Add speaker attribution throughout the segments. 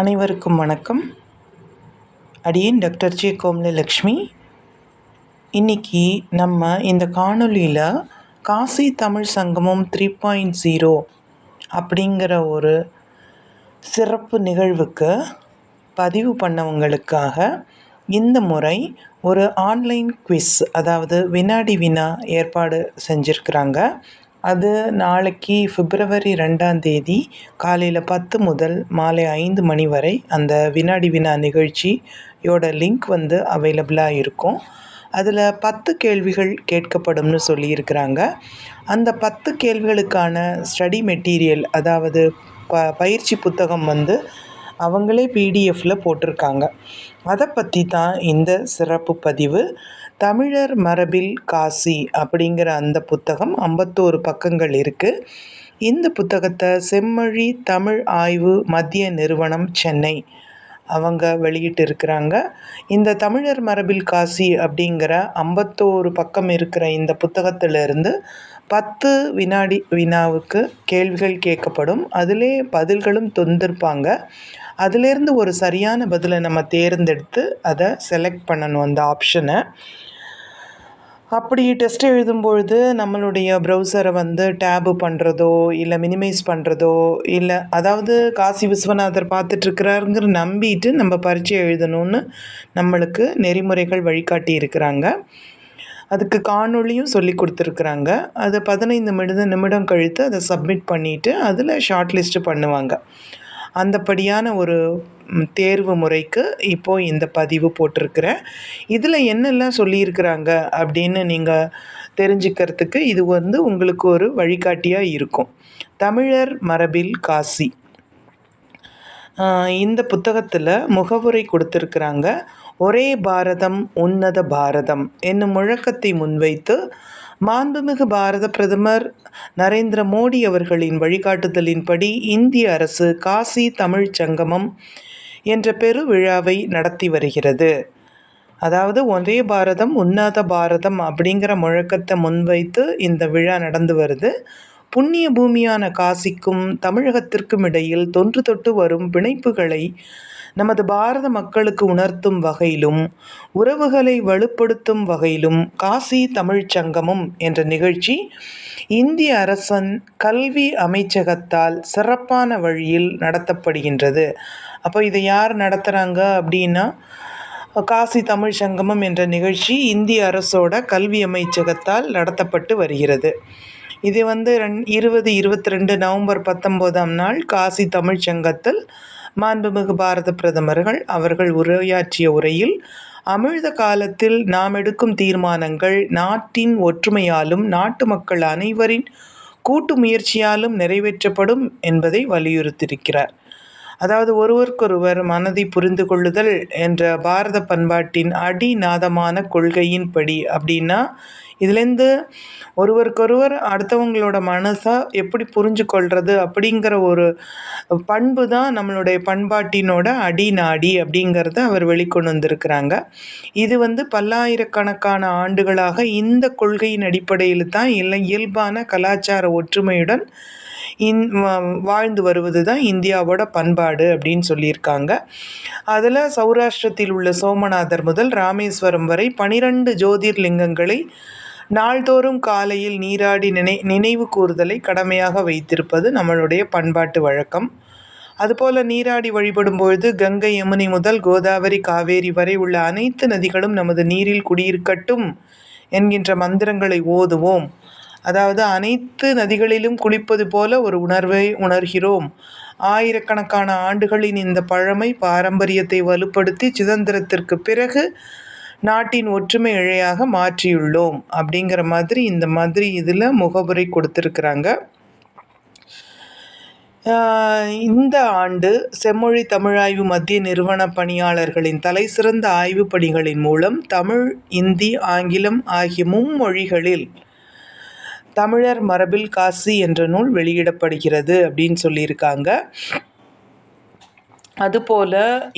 Speaker 1: அனைவருக்கும் வணக்கம் அடியேன் டாக்டர் ஜே கோமலலக்ஷ்மி இன்றைக்கி நம்ம இந்த காணொலியில் காசி தமிழ் சங்கமம் த்ரீ பாயிண்ட் ஜீரோ அப்படிங்கிற ஒரு சிறப்பு நிகழ்வுக்கு பதிவு பண்ணவங்களுக்காக இந்த முறை ஒரு ஆன்லைன் குவிஸ் அதாவது வினாடி வினா ஏற்பாடு செஞ்சுருக்குறாங்க அது நாளைக்கு ஃபிப்ரவரி ரெண்டாம் தேதி காலையில் பத்து முதல் மாலை ஐந்து மணி வரை அந்த வினாடி வினா நிகழ்ச்சியோட லிங்க் வந்து அவைலபிளாக இருக்கும் அதில் பத்து கேள்விகள் கேட்கப்படும்னு சொல்லியிருக்கிறாங்க அந்த பத்து கேள்விகளுக்கான ஸ்டடி மெட்டீரியல் அதாவது ப பயிற்சி புத்தகம் வந்து அவங்களே பிடிஎஃப்பில் போட்டிருக்காங்க அதை பற்றி தான் இந்த சிறப்பு பதிவு தமிழர் மரபில் காசி அப்படிங்கிற அந்த புத்தகம் ஐம்பத்தோரு பக்கங்கள் இருக்குது இந்த புத்தகத்தை செம்மொழி தமிழ் ஆய்வு மத்திய நிறுவனம் சென்னை அவங்க வெளியிட்டு இருக்கிறாங்க இந்த தமிழர் மரபில் காசி அப்படிங்கிற ஐம்பத்தோரு பக்கம் இருக்கிற இந்த புத்தகத்திலிருந்து பத்து வினாடி வினாவுக்கு கேள்விகள் கேட்கப்படும் அதிலே பதில்களும் தொந்திருப்பாங்க அதிலேருந்து ஒரு சரியான பதிலை நம்ம தேர்ந்தெடுத்து அதை செலக்ட் பண்ணணும் அந்த ஆப்ஷனை அப்படி டெஸ்ட் எழுதும்பொழுது நம்மளுடைய ப்ரௌசரை வந்து டேபு பண்ணுறதோ இல்லை மினிமைஸ் பண்ணுறதோ இல்லை அதாவது காசி விஸ்வநாதர் பார்த்துட்ருக்கிறாருங்கிற நம்பிட்டு நம்ம பரீட்சை எழுதணும்னு நம்மளுக்கு நெறிமுறைகள் வழிகாட்டி இருக்கிறாங்க அதுக்கு காணொளியும் சொல்லி கொடுத்துருக்குறாங்க அதை பதினைந்து நிமிடம் நிமிடம் கழித்து அதை சப்மிட் பண்ணிவிட்டு அதில் ஷார்ட் லிஸ்ட்டு பண்ணுவாங்க அந்தப்படியான ஒரு தேர்வு முறைக்கு இப்போது இந்த பதிவு போட்டிருக்கிறேன் இதில் என்னெல்லாம் சொல்லியிருக்கிறாங்க அப்படின்னு நீங்கள் தெரிஞ்சுக்கிறதுக்கு இது வந்து உங்களுக்கு ஒரு வழிகாட்டியாக இருக்கும் தமிழர் மரபில் காசி இந்த புத்தகத்தில் முகவுரை கொடுத்துருக்குறாங்க ஒரே பாரதம் உன்னத பாரதம் என்னும் முழக்கத்தை முன்வைத்து மாண்புமிகு பாரத பிரதமர் நரேந்திர மோடி அவர்களின் வழிகாட்டுதலின்படி இந்திய அரசு காசி தமிழ் சங்கமம் என்ற பெரு விழாவை நடத்தி வருகிறது அதாவது ஒரே பாரதம் உன்னத பாரதம் அப்படிங்கிற முழக்கத்தை முன்வைத்து இந்த விழா நடந்து வருது புண்ணிய பூமியான காசிக்கும் தமிழகத்திற்கும் இடையில் தொன்று தொட்டு வரும் பிணைப்புகளை நமது பாரத மக்களுக்கு உணர்த்தும் வகையிலும் உறவுகளை வலுப்படுத்தும் வகையிலும் காசி தமிழ்ச் சங்கமம் என்ற நிகழ்ச்சி இந்திய அரசன் கல்வி அமைச்சகத்தால் சிறப்பான வழியில் நடத்தப்படுகின்றது அப்போ இதை யார் நடத்துகிறாங்க அப்படின்னா காசி தமிழ் சங்கமம் என்ற நிகழ்ச்சி இந்திய அரசோட கல்வி அமைச்சகத்தால் நடத்தப்பட்டு வருகிறது இது வந்து ரெண் இருபது இருபத்தி ரெண்டு நவம்பர் பத்தொம்போதாம் நாள் காசி தமிழ்ச்சங்கத்தில் மாண்புமிகு பாரத பிரதமர்கள் அவர்கள் உரையாற்றிய உரையில் அமிழ்த காலத்தில் நாம் எடுக்கும் தீர்மானங்கள் நாட்டின் ஒற்றுமையாலும் நாட்டு மக்கள் அனைவரின் கூட்டு முயற்சியாலும் நிறைவேற்றப்படும் என்பதை வலியுறுத்தியிருக்கிறார் அதாவது ஒருவருக்கொருவர் மனதை புரிந்து கொள்ளுதல் என்ற பாரத பண்பாட்டின் அடிநாதமான கொள்கையின்படி அப்படின்னா இதுலேருந்து ஒருவருக்கொருவர் அடுத்தவங்களோட மனசை எப்படி புரிஞ்சு கொள்வது அப்படிங்கிற ஒரு பண்பு தான் நம்மளுடைய பண்பாட்டினோட அடிநாடி அப்படிங்கிறத அவர் வெளிக்கொண்டு வந்திருக்கிறாங்க இது வந்து பல்லாயிரக்கணக்கான ஆண்டுகளாக இந்த கொள்கையின் அடிப்படையில் தான் இல்லை இயல்பான கலாச்சார ஒற்றுமையுடன் இன் வாழ்ந்து வருவது தான் இந்தியாவோட பண்பாடு அப்படின்னு சொல்லியிருக்காங்க அதில் சௌராஷ்டிரத்தில் உள்ள சோமநாதர் முதல் ராமேஸ்வரம் வரை பனிரெண்டு ஜோதிர்லிங்கங்களை நாள்தோறும் காலையில் நீராடி நினை நினைவு கூறுதலை கடமையாக வைத்திருப்பது நம்மளுடைய பண்பாட்டு வழக்கம் அதுபோல நீராடி வழிபடும் பொழுது கங்கை யமுனை முதல் கோதாவரி காவேரி வரை உள்ள அனைத்து நதிகளும் நமது நீரில் குடியிருக்கட்டும் என்கின்ற மந்திரங்களை ஓதுவோம் அதாவது அனைத்து நதிகளிலும் குளிப்பது போல ஒரு உணர்வை உணர்கிறோம் ஆயிரக்கணக்கான ஆண்டுகளின் இந்த பழமை பாரம்பரியத்தை வலுப்படுத்தி சுதந்திரத்திற்கு பிறகு நாட்டின் ஒற்றுமை இழையாக மாற்றியுள்ளோம் அப்படிங்கிற மாதிரி இந்த மாதிரி இதில் முகவுரை கொடுத்துருக்குறாங்க இந்த ஆண்டு செம்மொழி தமிழாய்வு மத்திய நிறுவன பணியாளர்களின் தலைசிறந்த ஆய்வு பணிகளின் மூலம் தமிழ் இந்தி ஆங்கிலம் ஆகிய மும்மொழிகளில் தமிழர் மரபில் காசி என்ற நூல் வெளியிடப்படுகிறது அப்படின்னு சொல்லியிருக்காங்க அதுபோல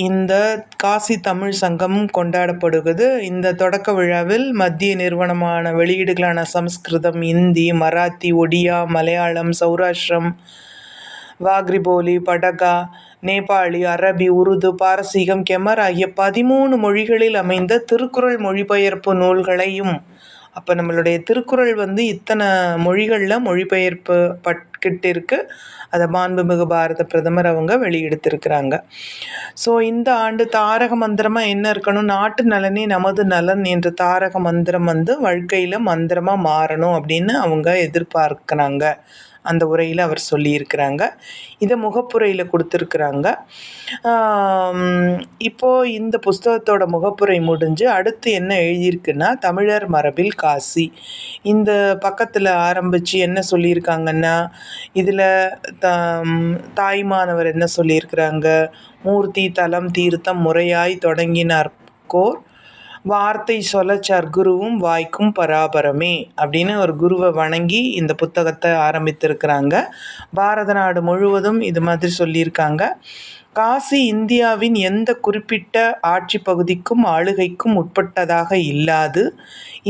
Speaker 1: இந்த காசி தமிழ் சங்கம் கொண்டாடப்படுகிறது இந்த தொடக்க விழாவில் மத்திய நிறுவனமான வெளியீடுகளான சமஸ்கிருதம் இந்தி மராத்தி ஒடியா மலையாளம் சௌராஷ்டிரம் வாக்ரிபோலி படகா நேபாளி அரபி உருது பாரசீகம் கெமர் ஆகிய பதிமூணு மொழிகளில் அமைந்த திருக்குறள் மொழிபெயர்ப்பு நூல்களையும் அப்போ நம்மளுடைய திருக்குறள் வந்து இத்தனை மொழிகளில் மொழிபெயர்ப்பு பட்கிட்டு இருக்குது அதை மாண்புமிகு பாரத பிரதமர் அவங்க வெளியெடுத்திருக்கிறாங்க ஸோ இந்த ஆண்டு தாரக மந்திரமாக என்ன இருக்கணும் நாட்டு நலனே நமது நலன் என்ற தாரக மந்திரம் வந்து வாழ்க்கையில் மந்திரமாக மாறணும் அப்படின்னு அவங்க எதிர்பார்க்குறாங்க அந்த உரையில் அவர் சொல்லியிருக்கிறாங்க இதை முகப்புரையில் கொடுத்துருக்குறாங்க இப்போது இந்த புஸ்தகத்தோட முகப்புரை முடிஞ்சு அடுத்து என்ன எழுதியிருக்குன்னா தமிழர் மரபில் காசி இந்த பக்கத்தில் ஆரம்பித்து என்ன சொல்லியிருக்காங்கன்னா இதில் த தாய்மானவர் என்ன சொல்லியிருக்கிறாங்க மூர்த்தி தலம் தீர்த்தம் முறையாய் தொடங்கினார் கோர் வார்த்தை சொல்ல சர்க்குருவும் வாய்க்கும் பராபரமே அப்படின்னு ஒரு குருவை வணங்கி இந்த புத்தகத்தை ஆரம்பித்திருக்கிறாங்க பாரத நாடு முழுவதும் இது மாதிரி சொல்லியிருக்காங்க காசி இந்தியாவின் எந்த குறிப்பிட்ட ஆட்சி பகுதிக்கும் ஆளுகைக்கும் உட்பட்டதாக இல்லாது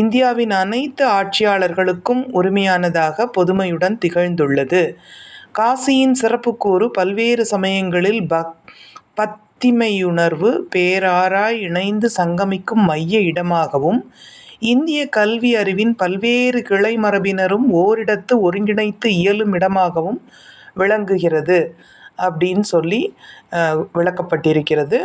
Speaker 1: இந்தியாவின் அனைத்து ஆட்சியாளர்களுக்கும் உரிமையானதாக பொதுமையுடன் திகழ்ந்துள்ளது காசியின் சிறப்புக்கூறு பல்வேறு சமயங்களில் பக் பத் ஒத்திமையுணர்வு பேராராய் இணைந்து சங்கமிக்கும் மைய இடமாகவும் இந்திய கல்வி அறிவின் பல்வேறு கிளை மரபினரும் ஓரிடத்து ஒருங்கிணைத்து இயலும் இடமாகவும் விளங்குகிறது அப்படின்னு சொல்லி விளக்கப்பட்டிருக்கிறது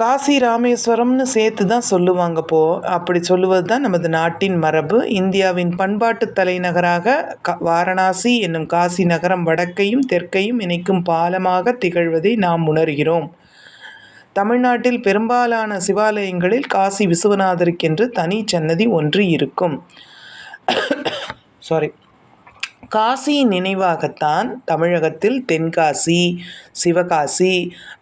Speaker 1: காசி ராமேஸ்வரம்னு சேர்த்து தான் சொல்லுவாங்க போ அப்படி சொல்லுவது தான் நமது நாட்டின் மரபு இந்தியாவின் பண்பாட்டு தலைநகராக க வாரணாசி என்னும் காசி நகரம் வடக்கையும் தெற்கையும் இணைக்கும் பாலமாக திகழ்வதை நாம் உணர்கிறோம் தமிழ்நாட்டில் பெரும்பாலான சிவாலயங்களில் காசி விசுவநாதருக்கென்று தனி சன்னதி ஒன்று இருக்கும் சாரி காசியின் நினைவாகத்தான் தமிழகத்தில் தென்காசி சிவகாசி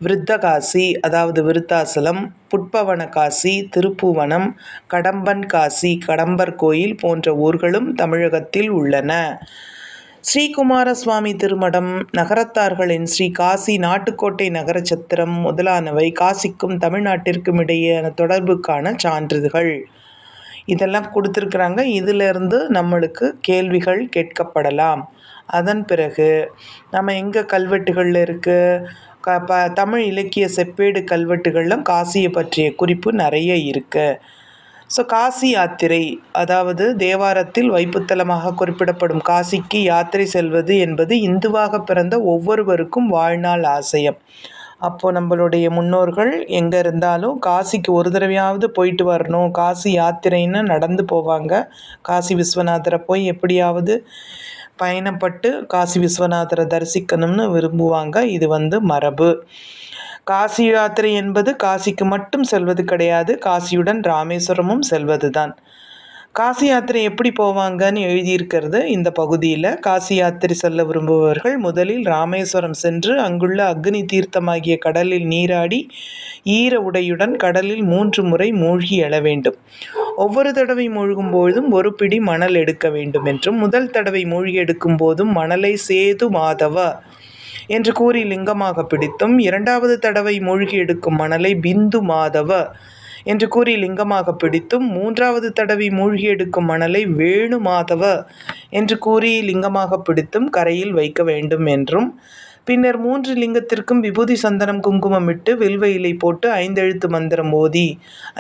Speaker 1: விருத்தகாசி அதாவது விருத்தாசலம் புட்பவன காசி திருப்புவனம் கடம்பன் காசி கடம்பர் கோயில் போன்ற ஊர்களும் தமிழகத்தில் உள்ளன ஸ்ரீகுமாரசுவாமி திருமடம் நகரத்தார்களின் ஸ்ரீ காசி நாட்டுக்கோட்டை நகர சத்திரம் முதலானவை காசிக்கும் தமிழ்நாட்டிற்கும் இடையேயான தொடர்புக்கான சான்றிதழ் இதெல்லாம் கொடுத்துருக்குறாங்க இதிலேருந்து நம்மளுக்கு கேள்விகள் கேட்கப்படலாம் அதன் பிறகு நம்ம எங்கே கல்வெட்டுகளில் இருக்குது க ப தமிழ் இலக்கிய செப்பேடு கல்வெட்டுகளிலும் காசியை பற்றிய குறிப்பு நிறைய இருக்குது ஸோ காசி யாத்திரை அதாவது தேவாரத்தில் வைப்புத்தலமாக குறிப்பிடப்படும் காசிக்கு யாத்திரை செல்வது என்பது இந்துவாக பிறந்த ஒவ்வொருவருக்கும் வாழ்நாள் ஆசையம் அப்போது நம்மளுடைய முன்னோர்கள் எங்கே இருந்தாலும் காசிக்கு ஒரு தடவையாவது போயிட்டு வரணும் காசி யாத்திரைன்னு நடந்து போவாங்க காசி விஸ்வநாதரை போய் எப்படியாவது பயணப்பட்டு காசி விஸ்வநாதரை தரிசிக்கணும்னு விரும்புவாங்க இது வந்து மரபு காசி யாத்திரை என்பது காசிக்கு மட்டும் செல்வது கிடையாது காசியுடன் ராமேஸ்வரமும் செல்வது தான் காசி யாத்திரை எப்படி போவாங்கன்னு எழுதியிருக்கிறது இந்த பகுதியில் காசி யாத்திரை செல்ல விரும்புபவர்கள் முதலில் ராமேஸ்வரம் சென்று அங்குள்ள அக்னி தீர்த்தமாகிய கடலில் நீராடி ஈர உடையுடன் கடலில் மூன்று முறை மூழ்கி எழ வேண்டும் ஒவ்வொரு தடவை மூழ்கும் பொழுதும் ஒரு பிடி மணல் எடுக்க வேண்டும் என்றும் முதல் தடவை மூழ்கி எடுக்கும் போதும் மணலை சேது மாதவ என்று கூறி லிங்கமாக பிடித்தும் இரண்டாவது தடவை மூழ்கி எடுக்கும் மணலை பிந்து மாதவ என்று கூறி லிங்கமாக பிடித்தும் மூன்றாவது தடவி மூழ்கி எடுக்கும் மணலை வேணு மாதவ என்று கூறி லிங்கமாக பிடித்தும் கரையில் வைக்க வேண்டும் என்றும் பின்னர் மூன்று லிங்கத்திற்கும் விபூதி சந்தனம் குங்குமம் இட்டு வில்வ இலை போட்டு ஐந்தெழுத்து மந்திரம் ஓதி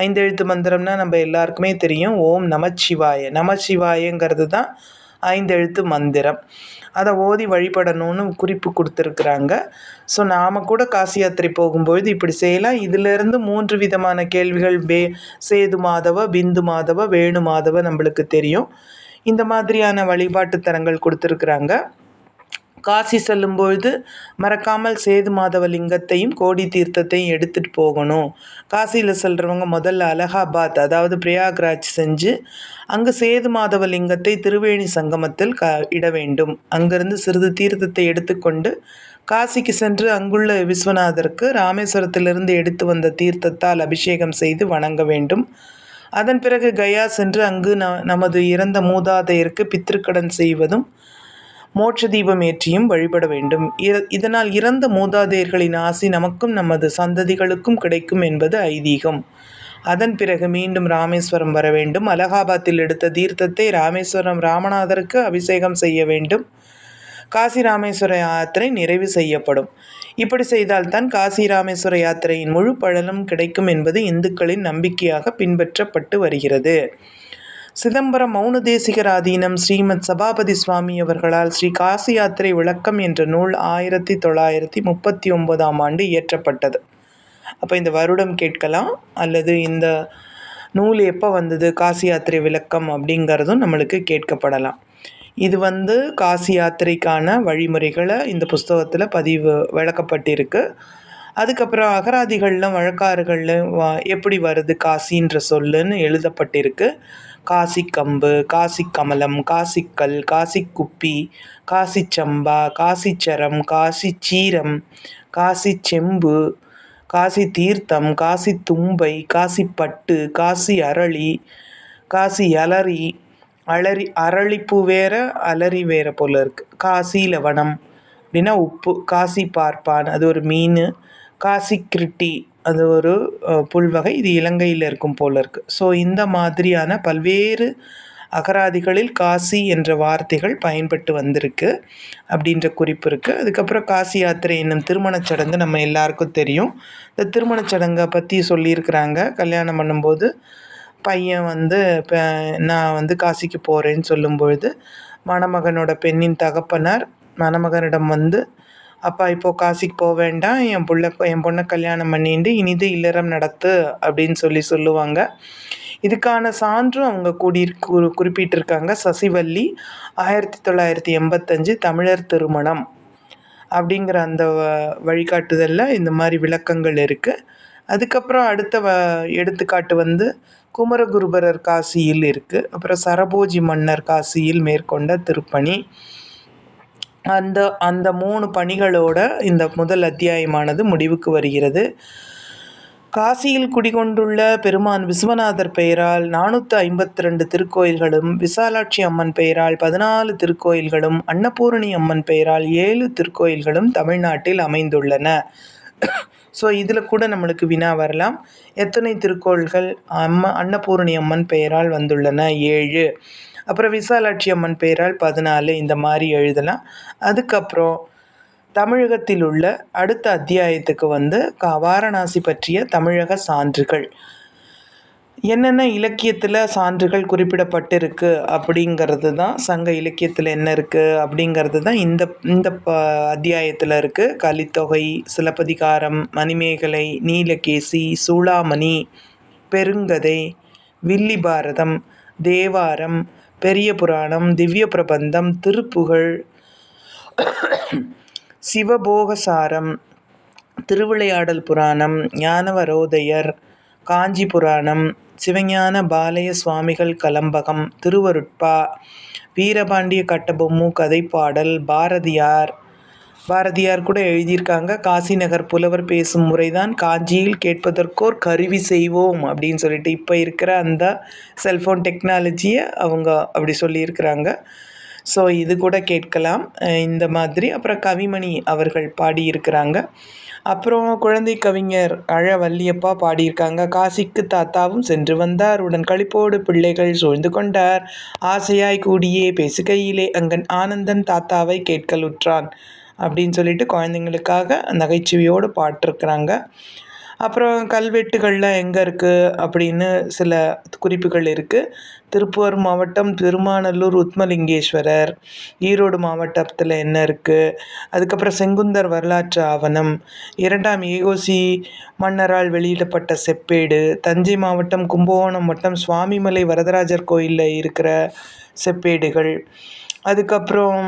Speaker 1: ஐந்தெழுத்து மந்திரம்னா நம்ம எல்லாருக்குமே தெரியும் ஓம் நமச்சிவாய நமச்சிவாயங்கிறது தான் ஐந்தெழுத்து மந்திரம் அதை ஓதி வழிபடணும்னு குறிப்பு கொடுத்துருக்குறாங்க ஸோ நாம் கூட காசி யாத்திரை போகும்பொழுது இப்படி செய்யலாம் இதிலிருந்து மூன்று விதமான கேள்விகள் வே சேது மாதவ பிந்து மாதவ வேணு மாதவ நம்மளுக்கு தெரியும் இந்த மாதிரியான வழிபாட்டு கொடுத்துருக்குறாங்க காசி செல்லும் பொழுது மறக்காமல் சேது மாதவலிங்கத்தையும் கோடி தீர்த்தத்தையும் எடுத்துகிட்டு போகணும் காசியில் செல்கிறவங்க முதல்ல அலகாபாத் அதாவது பிரயாக்ராஜ் செஞ்சு அங்கு சேது மாதவலிங்கத்தை திருவேணி சங்கமத்தில் க இட வேண்டும் அங்கிருந்து சிறிது தீர்த்தத்தை எடுத்துக்கொண்டு காசிக்கு சென்று அங்குள்ள விஸ்வநாதருக்கு ராமேஸ்வரத்திலிருந்து எடுத்து வந்த தீர்த்தத்தால் அபிஷேகம் செய்து வணங்க வேண்டும் அதன் பிறகு கயா சென்று அங்கு ந நமது இறந்த மூதாதையருக்கு பித்திருக்கடன் செய்வதும் மோட்ச தீபம் ஏற்றியும் வழிபட வேண்டும் இதனால் இறந்த மூதாதையர்களின் ஆசி நமக்கும் நமது சந்ததிகளுக்கும் கிடைக்கும் என்பது ஐதீகம் அதன் பிறகு மீண்டும் ராமேஸ்வரம் வர வேண்டும் அலகாபாத்தில் எடுத்த தீர்த்தத்தை ராமேஸ்வரம் ராமநாதருக்கு அபிஷேகம் செய்ய வேண்டும் காசி ராமேஸ்வர யாத்திரை நிறைவு செய்யப்படும் இப்படி செய்தால்தான் காசி ராமேஸ்வர யாத்திரையின் முழு பழனும் கிடைக்கும் என்பது இந்துக்களின் நம்பிக்கையாக பின்பற்றப்பட்டு வருகிறது சிதம்பரம் மௌன தேசிகர் ஆதீனம் ஸ்ரீமத் சபாபதி சுவாமி அவர்களால் ஸ்ரீ காசி யாத்திரை விளக்கம் என்ற நூல் ஆயிரத்தி தொள்ளாயிரத்தி முப்பத்தி ஒன்பதாம் ஆண்டு இயற்றப்பட்டது அப்போ இந்த வருடம் கேட்கலாம் அல்லது இந்த நூல் எப்போ வந்தது காசி யாத்திரை விளக்கம் அப்படிங்கிறதும் நம்மளுக்கு கேட்கப்படலாம் இது வந்து காசி யாத்திரைக்கான வழிமுறைகளை இந்த புஸ்தகத்தில் பதிவு விளக்கப்பட்டிருக்கு அதுக்கப்புறம் அகராதிகளில் வழக்காறுகளில் வா எப்படி வருது காசின்ற சொல்லுன்னு எழுதப்பட்டிருக்கு காசிக்கம்பு காசிக்கமலம் காசிக்கல் காசிக்குப்பி காசிச்சம்பா காசிச்சரம் காசிச்சீரம் காசிச்செம்பு காசி தீர்த்தம் காசி தும்பை காசி பட்டு காசி அரளி காசி அலரி அலரி அரளிப்பூ வேற அலரி வேற போல் இருக்குது காசி லவணம் அப்படின்னா உப்பு காசி பார்ப்பான் அது ஒரு மீன் காசிக்கிரிட்டி அது ஒரு புல் வகை இது இலங்கையில் இருக்கும் போல் இருக்குது ஸோ இந்த மாதிரியான பல்வேறு அகராதிகளில் காசி என்ற வார்த்தைகள் பயன்பட்டு வந்திருக்கு அப்படின்ற குறிப்பு இருக்குது அதுக்கப்புறம் காசி யாத்திரை என்னும் திருமணச் சடங்கு நம்ம எல்லாருக்கும் தெரியும் இந்த திருமணச் சடங்கை பற்றி சொல்லியிருக்கிறாங்க கல்யாணம் பண்ணும்போது பையன் வந்து இப்போ நான் வந்து காசிக்கு போகிறேன்னு சொல்லும்பொழுது மணமகனோட பெண்ணின் தகப்பனார் மணமகனிடம் வந்து அப்பா இப்போது காசிக்கு போக வேண்டாம் என் பிள்ளை என் பொண்ணை கல்யாணம் பண்ணிட்டு இனிது இல்லறம் நடத்து அப்படின்னு சொல்லி சொல்லுவாங்க இதுக்கான சான்றும் அவங்க கூடி கு குறிப்பிட்டிருக்காங்க சசிவல்லி ஆயிரத்தி தொள்ளாயிரத்தி எண்பத்தஞ்சு தமிழர் திருமணம் அப்படிங்கிற அந்த வழிகாட்டுதலில் இந்த மாதிரி விளக்கங்கள் இருக்குது அதுக்கப்புறம் அடுத்த வ எடுத்துக்காட்டு வந்து குமரகுருபரர் காசியில் இருக்குது அப்புறம் சரபோஜி மன்னர் காசியில் மேற்கொண்ட திருப்பணி அந்த அந்த மூணு பணிகளோட இந்த முதல் அத்தியாயமானது முடிவுக்கு வருகிறது காசியில் குடிகொண்டுள்ள பெருமான் விஸ்வநாதர் பெயரால் நானூற்றி ஐம்பத்தி ரெண்டு திருக்கோயில்களும் விசாலாட்சி அம்மன் பெயரால் பதினாலு திருக்கோயில்களும் அன்னபூரணி அம்மன் பெயரால் ஏழு திருக்கோயில்களும் தமிழ்நாட்டில் அமைந்துள்ளன ஸோ இதில் கூட நம்மளுக்கு வினா வரலாம் எத்தனை திருக்கோள்கள் அம்ம அன்னபூரணி அம்மன் பெயரால் வந்துள்ளன ஏழு அப்புறம் விசாலாட்சி அம்மன் பெயரால் பதினாலு இந்த மாதிரி எழுதலாம் அதுக்கப்புறம் தமிழகத்தில் உள்ள அடுத்த அத்தியாயத்துக்கு வந்து வாரணாசி பற்றிய தமிழக சான்றுகள் என்னென்ன இலக்கியத்தில் சான்றுகள் குறிப்பிடப்பட்டிருக்கு அப்படிங்கிறது தான் சங்க இலக்கியத்தில் என்ன இருக்குது அப்படிங்கிறது தான் இந்த இந்த ப அத்தியாயத்தில் இருக்குது கலித்தொகை சிலப்பதிகாரம் மணிமேகலை நீலகேசி சூளாமணி பெருங்கதை வில்லி பாரதம் தேவாரம் பெரிய புராணம் திவ்ய பிரபந்தம் திருப்புகழ் சிவபோகசாரம் திருவிளையாடல் புராணம் ஞானவரோதயர் காஞ்சி புராணம் சிவஞான பாலய சுவாமிகள் கலம்பகம் திருவருட்பா வீரபாண்டிய கட்டபொம்மு கதைப்பாடல் பாரதியார் பாரதியார் கூட எழுதியிருக்காங்க காசி நகர் புலவர் பேசும் முறைதான் காஞ்சியில் கேட்பதற்கோர் கருவி செய்வோம் அப்படின்னு சொல்லிட்டு இப்போ இருக்கிற அந்த செல்ஃபோன் டெக்னாலஜியை அவங்க அப்படி சொல்லியிருக்கிறாங்க ஸோ இது கூட கேட்கலாம் இந்த மாதிரி அப்புறம் கவிமணி அவர்கள் பாடியிருக்கிறாங்க அப்புறம் குழந்தை கவிஞர் அழ வள்ளியப்பா பாடியிருக்காங்க காசிக்கு தாத்தாவும் சென்று வந்தார் உடன் கழிப்போடு பிள்ளைகள் சூழ்ந்து கொண்டார் ஆசையாய் கூடியே பேசுகையிலே அங்கன் ஆனந்தன் தாத்தாவை கேட்கலுற்றான் அப்படின்னு சொல்லிட்டு குழந்தைங்களுக்காக நகைச்சுவையோடு பாட்டிருக்கிறாங்க அப்புறம் கல்வெட்டுகளில் எங்கே இருக்குது அப்படின்னு சில குறிப்புகள் இருக்குது திருப்பூர் மாவட்டம் திருமானல்லூர் உத்மலிங்கேஸ்வரர் ஈரோடு மாவட்டத்தில் என்ன இருக்குது அதுக்கப்புறம் செங்குந்தர் வரலாற்று ஆவணம் இரண்டாம் ஏகோசி மன்னரால் வெளியிடப்பட்ட செப்பேடு தஞ்சை மாவட்டம் கும்பகோணம் மட்டம் சுவாமிமலை வரதராஜர் கோயிலில் இருக்கிற செப்பேடுகள் அதுக்கப்புறம்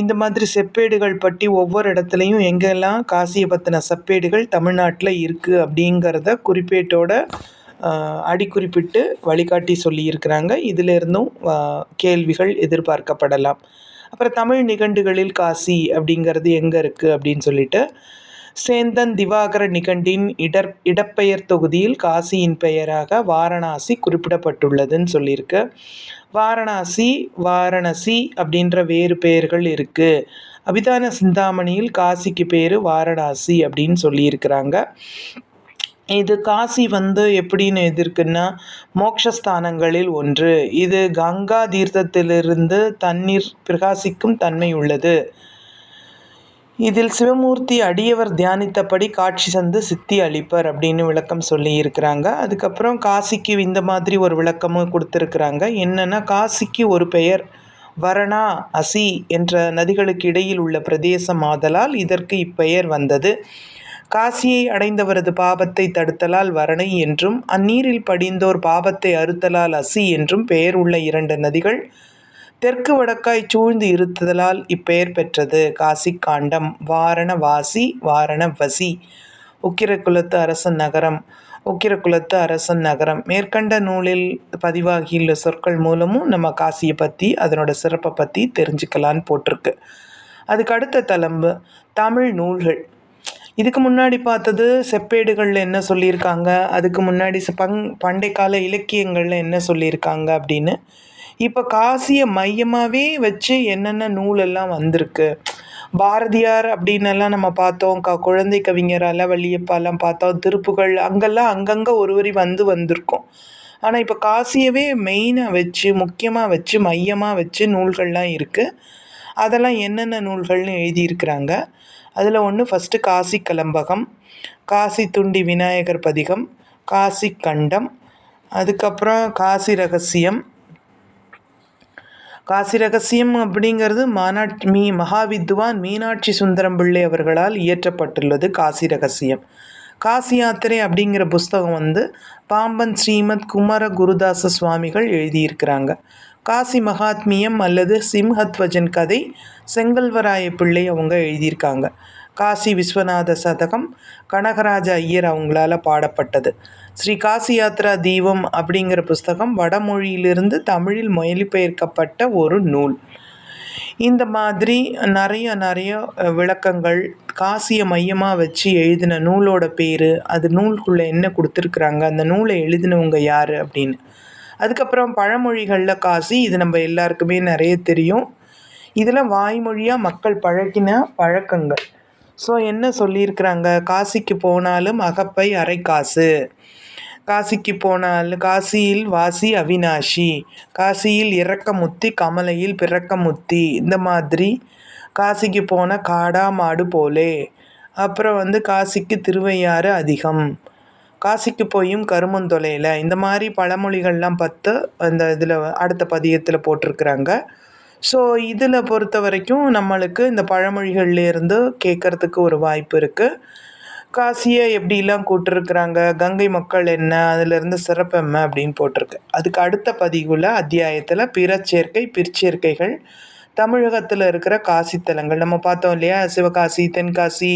Speaker 1: இந்த மாதிரி செப்பேடுகள் பற்றி ஒவ்வொரு இடத்துலையும் எங்கெல்லாம் காசியை பற்றின செப்பேடுகள் தமிழ்நாட்டில் இருக்குது அப்படிங்கிறத குறிப்பேட்டோட அடிக்குறிப்பிட்டு வழிகாட்டி சொல்லியிருக்கிறாங்க இதிலிருந்தும் கேள்விகள் எதிர்பார்க்கப்படலாம் அப்புறம் தமிழ் நிகண்டுகளில் காசி அப்படிங்கிறது எங்கே இருக்குது அப்படின்னு சொல்லிட்டு சேந்தன் திவாகர நிகண்டின் இடர் இடப்பெயர் தொகுதியில் காசியின் பெயராக வாரணாசி குறிப்பிடப்பட்டுள்ளதுன்னு சொல்லியிருக்கு வாரணாசி வாரணசி அப்படின்ற வேறு பெயர்கள் இருக்குது அபிதான சிந்தாமணியில் காசிக்கு பேர் வாரணாசி அப்படின்னு சொல்லியிருக்கிறாங்க இது காசி வந்து எப்படின்னு இருக்குன்னா மோக்ஷஸ்தானங்களில் ஒன்று இது கங்கா தீர்த்தத்திலிருந்து தண்ணீர் பிரகாசிக்கும் தன்மை உள்ளது இதில் சிவமூர்த்தி அடியவர் தியானித்தபடி காட்சி சந்து சித்தி அளிப்பர் அப்படின்னு விளக்கம் சொல்லி இருக்கிறாங்க அதுக்கப்புறம் காசிக்கு இந்த மாதிரி ஒரு விளக்கமும் கொடுத்துருக்குறாங்க என்னென்னா காசிக்கு ஒரு பெயர் வரணா அசி என்ற நதிகளுக்கு இடையில் உள்ள பிரதேசம் ஆதலால் இதற்கு இப்பெயர் வந்தது காசியை அடைந்தவரது பாபத்தை தடுத்தலால் வரணை என்றும் அந்நீரில் படிந்தோர் பாபத்தை அறுத்தலால் அசி என்றும் பெயர் உள்ள இரண்டு நதிகள் தெற்கு வடக்காய் சூழ்ந்து இருத்ததலால் இப்பெயர் பெற்றது காசிக்காண்டம் வாரணவாசி வாரணவசி உக்கிரகுலத்து அரசன் நகரம் உக்கிரகுலத்து அரசன் நகரம் மேற்கண்ட நூலில் பதிவாகியுள்ள சொற்கள் மூலமும் நம்ம காசியை பற்றி அதனோட சிறப்பை பற்றி தெரிஞ்சுக்கலான்னு போட்டிருக்கு அதுக்கு அடுத்த தலம்பு தமிழ் நூல்கள் இதுக்கு முன்னாடி பார்த்தது செப்பேடுகளில் என்ன சொல்லியிருக்காங்க அதுக்கு முன்னாடி பங் பண்டைக்கால இலக்கியங்களில் என்ன சொல்லியிருக்காங்க அப்படின்னு இப்போ காசியை மையமாகவே வச்சு என்னென்ன நூலெல்லாம் வந்திருக்கு பாரதியார் அப்படின்னெல்லாம் நம்ம பார்த்தோம் க குழந்தை கவிஞர் அளவழியப்பாலாம் பார்த்தோம் திருப்புகள் அங்கெல்லாம் அங்கங்கே ஒருவரி வந்து வந்திருக்கோம் ஆனால் இப்போ காசியவே மெயினாக வச்சு முக்கியமாக வச்சு மையமாக வச்சு நூல்கள்லாம் இருக்குது அதெல்லாம் என்னென்ன நூல்கள்னு எழுதியிருக்கிறாங்க அதில் ஒன்று ஃபஸ்ட்டு காசி கலம்பகம் காசி துண்டி விநாயகர் பதிகம் காசி கண்டம் அதுக்கப்புறம் காசி ரகசியம் காசி ரகசியம் அப்படிங்கிறது மாநாட் மீ மகாவித்வான் மீனாட்சி சுந்தரம் பிள்ளை அவர்களால் இயற்றப்பட்டுள்ளது காசி ரகசியம் காசி யாத்திரை அப்படிங்கிற புஸ்தகம் வந்து பாம்பன் ஸ்ரீமத் குமர குருதாச சுவாமிகள் எழுதியிருக்கிறாங்க காசி மகாத்மியம் அல்லது சிம்ஹத்வஜன் கதை செங்கல்வராய பிள்ளை அவங்க எழுதியிருக்காங்க காசி விஸ்வநாத சதகம் கனகராஜ ஐயர் அவங்களால பாடப்பட்டது ஸ்ரீ காசி யாத்ரா தீபம் அப்படிங்கிற புஸ்தகம் வடமொழியிலிருந்து தமிழில் மொழிபெயர்க்கப்பட்ட ஒரு நூல் இந்த மாதிரி நிறைய நிறைய விளக்கங்கள் காசியை மையமாக வச்சு எழுதின நூலோட பேர் அது நூல்குள்ளே என்ன கொடுத்துருக்குறாங்க அந்த நூலை எழுதினவங்க யார் அப்படின்னு அதுக்கப்புறம் பழமொழிகளில் காசி இது நம்ம எல்லாருக்குமே நிறைய தெரியும் இதெல்லாம் வாய்மொழியாக மக்கள் பழகின பழக்கங்கள் ஸோ என்ன சொல்லியிருக்கிறாங்க காசிக்கு போனாலும் அகப்பை அரை காசு காசிக்கு போனால் காசியில் வாசி அவினாஷி காசியில் இறக்க முத்தி கமலையில் பிறக்க முத்தி இந்த மாதிரி காசிக்கு போன காடா மாடு போலே அப்புறம் வந்து காசிக்கு திருவையாறு அதிகம் காசிக்கு போயும் கருமந்தொலையில் இந்த மாதிரி பழமொழிகள்லாம் பார்த்து அந்த இதில் அடுத்த பதியத்தில் போட்டிருக்கிறாங்க ஸோ இதில் பொறுத்த வரைக்கும் நம்மளுக்கு இந்த பழமொழிகள்லேருந்து கேட்குறதுக்கு ஒரு வாய்ப்பு இருக்குது காசியை எப்படிலாம் கூட்டிருக்கிறாங்க கங்கை மக்கள் என்ன அதிலேருந்து சிறப்பு என்ன அப்படின்னு போட்டிருக்கு அதுக்கு அடுத்த பதிவில் அத்தியாயத்தில் பிற சேர்க்கை பிற்சேர்க்கைகள் தமிழகத்தில் இருக்கிற காசித்தலங்கள் நம்ம பார்த்தோம் இல்லையா சிவகாசி தென்காசி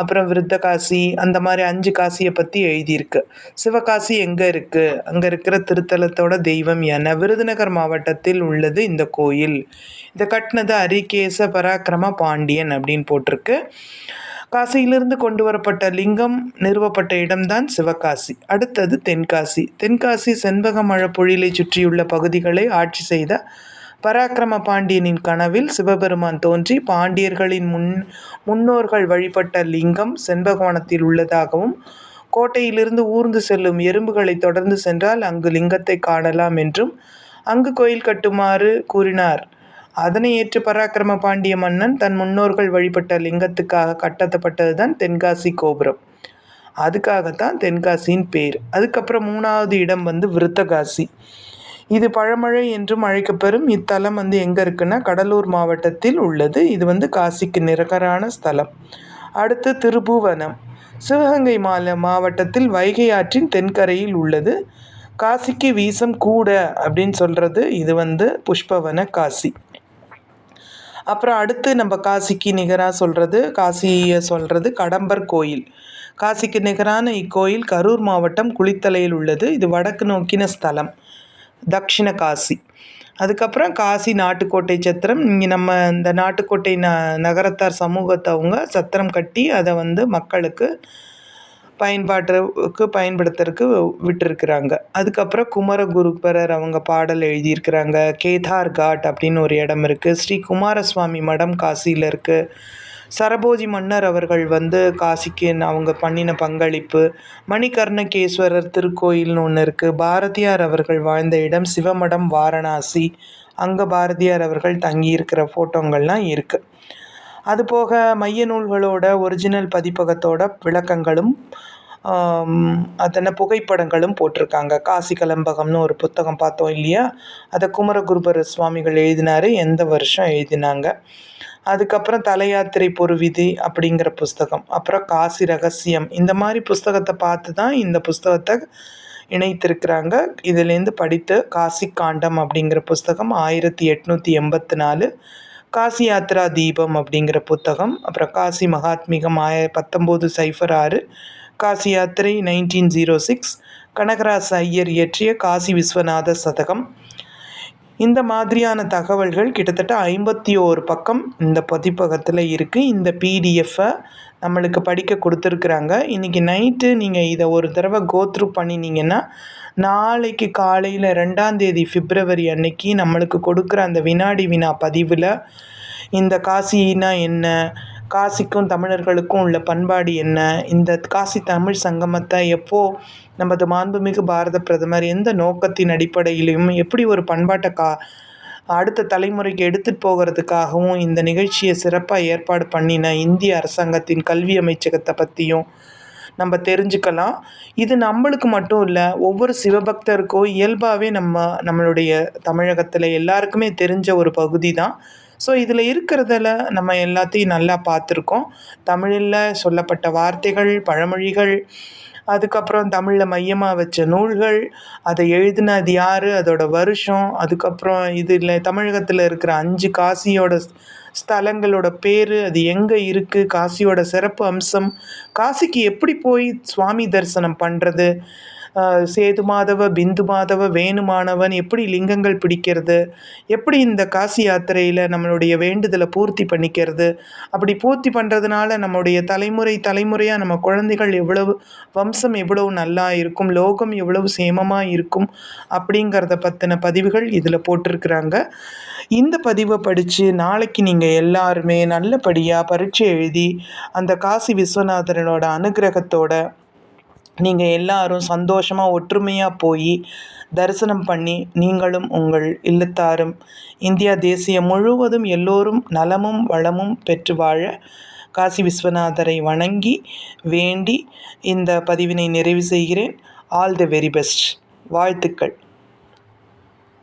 Speaker 1: அப்புறம் விருத்தகாசி அந்த மாதிரி அஞ்சு காசியை பற்றி எழுதியிருக்கு சிவகாசி எங்கே இருக்குது அங்கே இருக்கிற திருத்தலத்தோட தெய்வம் என விருதுநகர் மாவட்டத்தில் உள்ளது இந்த கோயில் இதை கட்டினது அரிகேச பராக்கிரம பாண்டியன் அப்படின்னு போட்டிருக்கு காசியிலிருந்து கொண்டு வரப்பட்ட லிங்கம் நிறுவப்பட்ட இடம்தான் சிவகாசி அடுத்தது தென்காசி தென்காசி செண்பகமழ பொழிலை சுற்றியுள்ள பகுதிகளை ஆட்சி செய்த பராக்கிரம பாண்டியனின் கனவில் சிவபெருமான் தோன்றி பாண்டியர்களின் முன் முன்னோர்கள் வழிபட்ட லிங்கம் செண்பகோணத்தில் உள்ளதாகவும் கோட்டையிலிருந்து ஊர்ந்து செல்லும் எறும்புகளை தொடர்ந்து சென்றால் அங்கு லிங்கத்தை காணலாம் என்றும் அங்கு கோயில் கட்டுமாறு கூறினார் அதனை ஏற்று பராக்கிரம பாண்டிய மன்னன் தன் முன்னோர்கள் வழிபட்ட லிங்கத்துக்காக கட்டப்பட்டதுதான் தென்காசி கோபுரம் அதுக்காகத்தான் தென்காசியின் பேர் அதுக்கப்புறம் மூணாவது இடம் வந்து விருத்தகாசி இது பழமழை என்றும் அழைக்கப்பெறும் இத்தலம் வந்து எங்கே இருக்குன்னா கடலூர் மாவட்டத்தில் உள்ளது இது வந்து காசிக்கு நிரகரான ஸ்தலம் அடுத்து திருபுவனம் சிவகங்கை மால மாவட்டத்தில் வைகை ஆற்றின் தென்கரையில் உள்ளது காசிக்கு வீசம் கூட அப்படின்னு சொல்கிறது இது வந்து புஷ்பவன காசி அப்புறம் அடுத்து நம்ம காசிக்கு நிகராக சொல்கிறது காசியை சொல்கிறது கடம்பர் கோயில் காசிக்கு நிகரான இக்கோயில் கரூர் மாவட்டம் குளித்தலையில் உள்ளது இது வடக்கு நோக்கின ஸ்தலம் தக்ஷிண காசி அதுக்கப்புறம் காசி நாட்டுக்கோட்டை சத்திரம் இங்கே நம்ம இந்த நாட்டுக்கோட்டை ந நகரத்தார் சமூகத்தை அவங்க சத்திரம் கட்டி அதை வந்து மக்களுக்கு பயன்பாட்டுக்கு பயன்படுத்துறதுக்கு விட்டுருக்குறாங்க அதுக்கப்புறம் குமர குருபரர் அவங்க பாடல் எழுதியிருக்கிறாங்க கேதார் காட் அப்படின்னு ஒரு இடம் இருக்குது ஸ்ரீ குமாரசுவாமி மடம் காசியில் இருக்குது சரபோஜி மன்னர் அவர்கள் வந்து காசிக்கு அவங்க பண்ணின பங்களிப்பு மணிகர்ணகேஸ்வரர் திருக்கோயில்னு ஒன்று இருக்குது பாரதியார் அவர்கள் வாழ்ந்த இடம் சிவமடம் வாரணாசி அங்கே பாரதியார் அவர்கள் தங்கியிருக்கிற ஃபோட்டோங்கள்லாம் இருக்குது அதுபோக மைய நூல்களோட ஒரிஜினல் பதிப்பகத்தோட விளக்கங்களும் அத்தனை புகைப்படங்களும் போட்டிருக்காங்க காசி கலம்பகம்னு ஒரு புத்தகம் பார்த்தோம் இல்லையா அதை குமரகுருபர சுவாமிகள் எழுதினார் எந்த வருஷம் எழுதினாங்க அதுக்கப்புறம் தலையாத்திரை பொருவிதி அப்படிங்கிற புஸ்தகம் அப்புறம் காசி ரகசியம் இந்த மாதிரி புஸ்தகத்தை பார்த்து தான் இந்த புஸ்தகத்தை இணைத்திருக்கிறாங்க இதுலேருந்து படித்த காசி காண்டம் அப்படிங்கிற புஸ்தகம் ஆயிரத்தி எட்நூற்றி எண்பத்தி நாலு காசி யாத்ரா தீபம் அப்படிங்கிற புத்தகம் அப்புறம் காசி மகாத்மிகம் ஆய பத்தொம்போது சைஃபர் ஆறு காசி யாத்திரை nineteen zero six Kanagaraj Iyer இயற்றிய காசி விஸ்வநாத சதகம் இந்த மாதிரியான தகவல்கள் கிட்டத்தட்ட ஐம்பத்தி ஓரு பக்கம் இந்த பதிப்பகத்தில் இருக்குது இந்த பிடிஎஃப்பை நம்மளுக்கு படிக்க கொடுத்துருக்குறாங்க இன்றைக்கி நைட்டு நீங்கள் இதை ஒரு தடவை கோத்ரூ பண்ணினீங்கன்னா நாளைக்கு காலையில் ரெண்டாந்தேதி பிப்ரவரி அன்னைக்கு நம்மளுக்கு கொடுக்குற அந்த வினாடி வினா பதிவில் இந்த காசினா என்ன காசிக்கும் தமிழர்களுக்கும் உள்ள பண்பாடு என்ன இந்த காசி தமிழ் சங்கமத்தை எப்போது நமது மாண்புமிகு பாரத பிரதமர் எந்த நோக்கத்தின் அடிப்படையிலையும் எப்படி ஒரு பண்பாட்டை கா அடுத்த தலைமுறைக்கு எடுத்துகிட்டு போகிறதுக்காகவும் இந்த நிகழ்ச்சியை சிறப்பாக ஏற்பாடு பண்ணின இந்திய அரசாங்கத்தின் கல்வி அமைச்சகத்தை பற்றியும் நம்ம தெரிஞ்சுக்கலாம் இது நம்மளுக்கு மட்டும் இல்லை ஒவ்வொரு சிவபக்தருக்கும் இயல்பாகவே நம்ம நம்மளுடைய தமிழகத்தில் எல்லாருக்குமே தெரிஞ்ச ஒரு பகுதி தான் ஸோ இதில் இருக்கிறதில் நம்ம எல்லாத்தையும் நல்லா பார்த்துருக்கோம் தமிழில் சொல்லப்பட்ட வார்த்தைகள் பழமொழிகள் அதுக்கப்புறம் தமிழில் மையமாக வச்ச நூல்கள் அதை எழுதினது யார் அதோட வருஷம் அதுக்கப்புறம் இதில் தமிழகத்தில் இருக்கிற அஞ்சு காசியோட ஸ்தலங்களோட பேர் அது எங்கே இருக்குது காசியோட சிறப்பு அம்சம் காசிக்கு எப்படி போய் சுவாமி தரிசனம் பண்ணுறது சேது மாதவ பிந்து மாதவ வேணுமானவன் எப்படி லிங்கங்கள் பிடிக்கிறது எப்படி இந்த காசி யாத்திரையில் நம்மளுடைய வேண்டுதலை பூர்த்தி பண்ணிக்கிறது அப்படி பூர்த்தி பண்ணுறதுனால நம்மளுடைய தலைமுறை தலைமுறையாக நம்ம குழந்தைகள் எவ்வளவு வம்சம் எவ்வளவு நல்லா இருக்கும் லோகம் எவ்வளவு சேமமாக இருக்கும் அப்படிங்கிறத பற்றின பதிவுகள் இதில் போட்டிருக்கிறாங்க இந்த பதிவை படித்து நாளைக்கு நீங்கள் எல்லாருமே நல்லபடியாக பரீட்சை எழுதி அந்த காசி விஸ்வநாதனோட அனுகிரகத்தோட நீங்கள் எல்லாரும் சந்தோஷமாக ஒற்றுமையாக போய் தரிசனம் பண்ணி நீங்களும் உங்கள் இல்லத்தாரும் இந்தியா தேசியம் முழுவதும் எல்லோரும் நலமும் வளமும் பெற்று வாழ காசி விஸ்வநாதரை வணங்கி வேண்டி இந்த பதிவினை நிறைவு செய்கிறேன் ஆல் தி வெரி பெஸ்ட் வாழ்த்துக்கள்